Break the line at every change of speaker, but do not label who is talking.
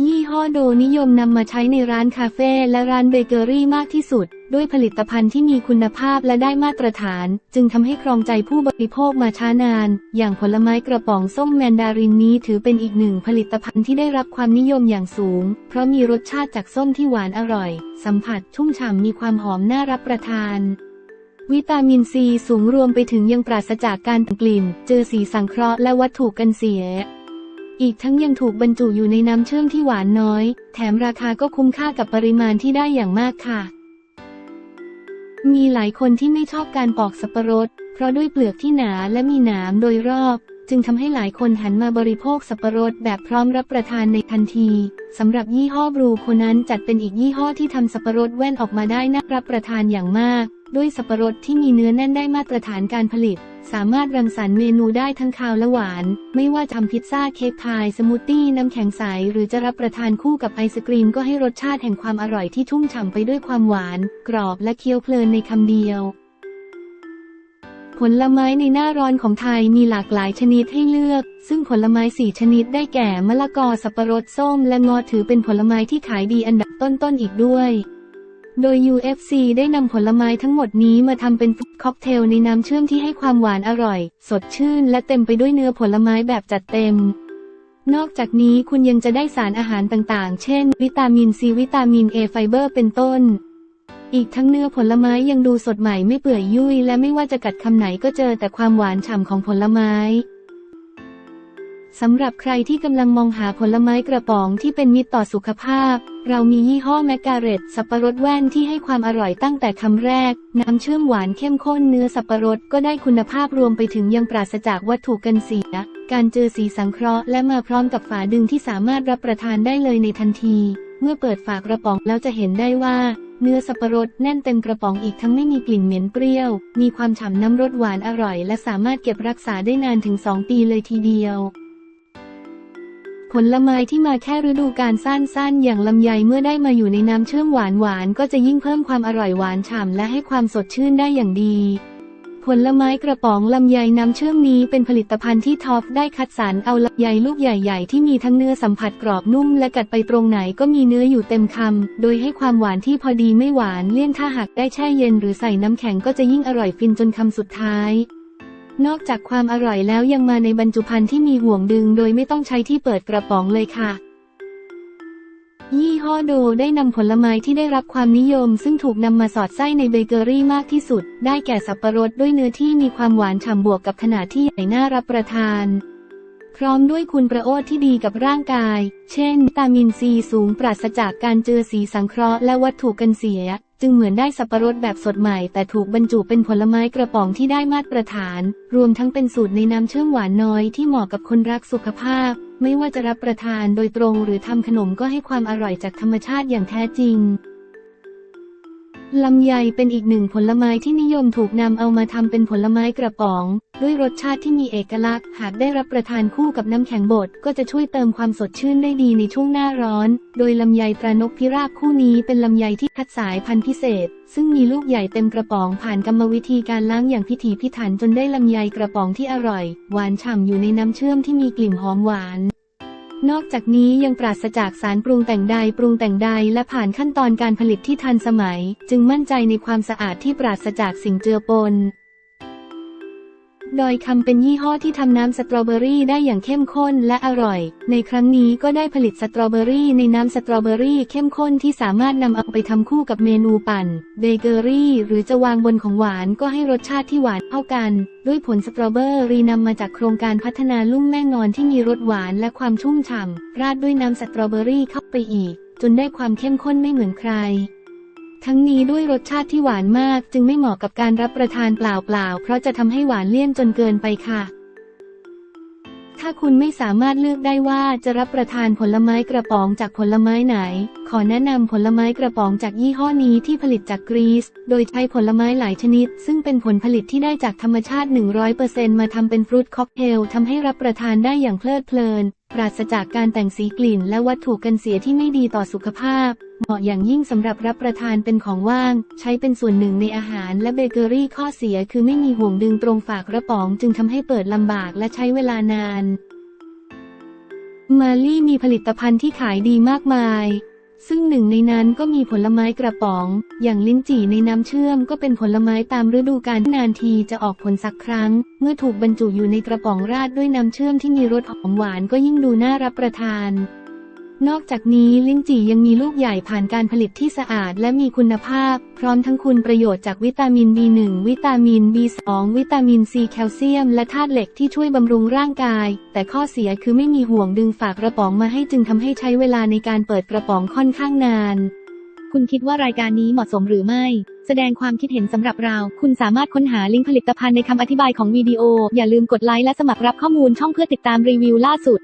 ยี่ห้อโดนิยมนำมาใช้ในร้านคาเฟ่และร้านเบเกอรี่มากที่สุด ด้วยผลิตภัณฑ์ที่มีคุณภาพและได้มาตรฐาน จึงทำให้ครองใจผู้บริโภคมาช้านาน อย่างผลไม้กระป๋องส้มแมนดารินนี้ถือเป็นอีกหนึ่งผลิตภัณฑ์ที่ได้รับความนิยมอย่างสูง เพราะมีรสชาติจากส้มที่หวานอร่อย สัมผัสชุ่มฉ่ำมีความหอมน่ารับประทานวิตามินซีสูงรวมไปถึงยังปราศจากการต่งกลิ่น เจอสีสังเคราะห์และวัตถุกันเสีย อีกทั้งยังถูกบรรจุอยู่ในน้ำเชื่อมที่หวานน้อย แถมราคาก็คุ้มค่ากับปริมาณที่ได้อย่างมากค่ะ มีหลายคนที่ไม่ชอบการปอกสับปะรด เพราะด้วยเปลือกที่หนาและมีหนามโดยรอบ จึงทำให้หลายคนหันมาบริโภคสับปะรดแบบพร้อมรับประทานในทันทีสำหรับยี่ห้อบรูโคนั้นจัดเป็นอีกยี่ห้อที่ทำสับปะรดแว่นออกมาได้น่ารับประทานอย่างมาก ด้วยสับปะรดที่มีเนื้อแน่นได้มาตรฐานการผลิต สามารถรังสรรค์เมนูได้ทั้งคาวและหวาน ไม่ว่าทำพิซซ่าเค้กพาย สมูทตี้ น้ำแข็งใส หรือจะรับประทานคู่กับไอศกรีมก็ให้รสชาติแห่งความอร่อยที่ชุ่มฉ่ำไปด้วยความหวาน กรอบและเคี้ยวเพลินในคำเดียว ผลไม้ในหน้าร้อนของไทยมีหลากหลายชนิดให้เลือก ซึ่งผลไม้สี่ชนิดได้แก่มะละกอสับปะรดส้ม และงอถือเป็นผลไม้ที่ขายดีอันดับต้นๆอีกด้วย โดย UFC ได้นำผลไม้ทั้งหมดนี้มาทำเป็นฟุตค็อกเทลในน้ำเชื่อมที่ให้ความหวานอร่อย สดชื่น และเต็มไปด้วยเนื้อผลไม้แบบจัดเต็ม นอกจากนี้คุณยังจะได้สารอาหารต่างๆ เช่น วิตามินซีวิตามินเอไฟเบอร์ เป็นต้น อีกทั้งเนื้อผลไม้ยังดูสดใหม่ไม่เปื่อยยุ่ย และไม่ว่าจะกัดคำไหนก็เจอแต่ความหวานฉ่ำของผลไม้ สำหรับใครที่กำลังมองหาผลไม้กระป๋องที่เป็นมิตรต่อสุขภาพ เรามียี่ห้อแมกกาเรตสับปะรดแว่นที่ให้ความอร่อยตั้งแต่คำแรก น้ำเชื่อมหวานเข้มข้นเนื้อสับปะรดก็ได้คุณภาพรวมไปถึงยังปราศจากวัตถุกันเสีย การเจอสีสังเคราะห์และมาพร้อมกับฝาดึงที่สามารถรับประทานได้เลยในทันที เมื่อเปิดฝากระป๋องแล้วจะเห็นได้ว่าเนื้อสับปะรดแน่นเต็มกระป๋องอีกทั้งไม่มีกลิ่นเหม็นเปรี้ยว มีความฉ่ำน้ำรสหวานอร่อย และสามารถเก็บรักษาได้นานถึง 2 ปีเลยทีเดียว ผลไม้ที่มาแค่ฤดูกาลสั้นๆ อย่างลำไยเมื่อได้มาอยู่ในน้ำเชื่อมหวานๆก็จะยิ่งเพิ่มความอร่อยหวานฉ่ำและให้ความสดชื่นได้อย่างดี ผลไม้กระป๋องลำไยน้ำเชื่อมนี้เป็นผลิตภัณฑ์ที่ท็อปได้คัดสรรเอาลำไยลูกใหญ่ ๆ ที่มีทั้งเนื้อสัมผัสกรอบนุ่มและกัดไปตรงไหนก็มีเนื้ออยู่เต็มคำโดยให้ความหวานที่พอดีไม่หวานเลี่ยนถ้าหากได้แช่เย็นหรือใส่น้ำแข็งก็จะยิ่งอร่อยฟินจนคำสุดท้าย นอกจากความอร่อยแล้วยังมาในบรรจุภัณฑ์ที่มีห่วงดึงโดยไม่ต้องใช้ที่เปิดกระป๋องเลยค่ะ ยี่ห้อโดได้นำผลไม้ที่ได้รับความนิยม ซึ่งถูกนำมาสอดไส้ในเบเกอรี่มากที่สุด ได้แก่สับปะรดด้วยเนื้อที่มีความหวานฉ่ำบวกกับขนาดที่ใหญ่น่ารับประทาน พร้อมด้วยคุณประโยชน์ที่ดีกับร่างกาย เช่นวิตามินซีสูงปราศจากการเจอสีสังเคราะห์และวัตถุกันเสีย จึงเหมือนได้สับปะรดแบบสดใหม่แต่ถูกบรรจุเป็นผลไม้กระป๋องที่ได้มาตรฐาน รวมทั้งเป็นสูตรในน้ำเชื่อมหวานน้อยที่เหมาะกับคนรักสุขภาพ ไม่ว่าจะรับประทานโดยตรงหรือทำขนมก็ให้ความอร่อยจากธรรมชาติอย่างแท้จริง ลำไยเป็นอีกหนึ่งผลไม้ที่นิยมถูกนำเอามาทำเป็นผลไม้กระป๋อง ด้วยรสชาติที่มีเอกลักษณ์ หากได้รับประทานคู่กับน้ำแข็งบดก็จะช่วยเติมความสดชื่นได้ดีในช่วงหน้าร้อน โดยลำไยตรานกพิราบคู่นี้เป็นลำไยที่คัดสายพันธุ์พิเศษ ซึ่งมีลูกใหญ่เต็มกระป๋องผ่านกรรมวิธีการล้างอย่างพิถีพิถันจนได้ลำไยกระป๋องที่อร่อย หวานฉ่ำอยู่ในน้ำเชื่อมที่มีกลิ่นหอมหวาน นอกจากนี้ยังปราศจากสารปรุงแต่งใดปรุงแต่งใดและผ่านขั้นตอนการผลิตที่ทันสมัย จึงมั่นใจในความสะอาดที่ปราศจากสิ่งเจือปน ดอยคำเป็นยี่ห้อที่ทำน้ำสตรอเบอรี่ได้อย่างเข้มข้นและอร่อย ในครั้งนี้ก็ได้ผลิตสตรอเบอรี่ในน้ำสตรอเบอรี่เข้มข้นที่สามารถนำเอาไปทำคู่กับเมนูปั่น เบเกอรี่ หรือจะวางบนของหวานก็ให้รสชาติที่หวานเท่ากัน ด้วยผลสตรอเบอรี่นำมาจากโครงการพัฒนาลุ่มแม่งอนที่มีรสหวานและความชุ่มฉ่ำราดด้วยน้ำสตรอเบอรี่เข้าไปอีก จนได้ความเข้มข้นไม่เหมือนใคร ทั้งนี้ด้วยรสชาติที่หวานมากจึงไม่เหมาะกับการรับประทานเปล่าๆ เพราะจะทำให้หวานเลี่ยนจนเกินไปค่ะ ถ้าคุณไม่สามารถเลือกได้ว่าจะรับประทานผลไม้กระป๋องจากผลไม้ไหน ขอแนะนำผลไม้กระป๋องจากยี่ห้อนี้ที่ผลิตจากกรีซ โดยใช้ผลไม้หลายชนิด ซึ่งเป็นผลผลิตที่ได้จากธรรมชาติ 100%มาทำเป็นฟรุตค็อกเทลทำให้รับประทานได้อย่างเพลิดเพลิน ปราศจากการแต่งสีกลิ่น และวัตถุกันเสียที่ไม่ดีต่อสุขภาพ เหมาะอย่างยิ่งสำหรับรับประทานเป็นของว่าง ใช้เป็นส่วนหนึ่งในอาหารและเบเกอรี่ข้อเสียคือไม่มีห่วงดึงตรงฝากกระป๋องจึงทำให้เปิดลำบากและใช้เวลานาน มาลี่มีผลิตภัณฑ์ที่ขายดีมากมาย ซึ่งหนึ่งในนั้นก็มีผลไม้กระป๋อง อย่างลิ้นจี่ในน้ำเชื่อมก็เป็นผลไม้ตามฤดูกาลนานทีจะออกผลสักครั้ง เมื่อถูกบรรจุอยู่ในกระป๋องราดด้วยน้ำเชื่อมที่มีรสหอมหวานก็ยิ่งดูน่ารับประทาน นอกจากนี้ลิ้นจี่ยังมีลูกใหญ่ผ่านการผลิตที่สะอาดและมีคุณภาพ พร้อมทั้งคุณประโยชน์จากวิตามิน B1 วิตามิน B2 วิตามินซีแคลเซียม และธาตุเหล็กที่ช่วยบำรุงร่างกาย แต่ข้อเสียคือไม่มีห่วงดึงฝากกระป๋องมาให้จึงทำให้ใช้เวลาในการเปิดกระป๋องค่อนข้างนาน
คุณคิดว่ารายการนี้เหมาะสมหรือไม่ แสดงความคิดเห็นสำหรับเรา คุณสามารถค้นหาลิงก์ผลิตภัณฑ์ในคำอธิบายของวิดีโอ อย่าลืมกดไลค์และสมัครรับข้อมูลช่องเพื่อติดตามรีวิวล่าสุด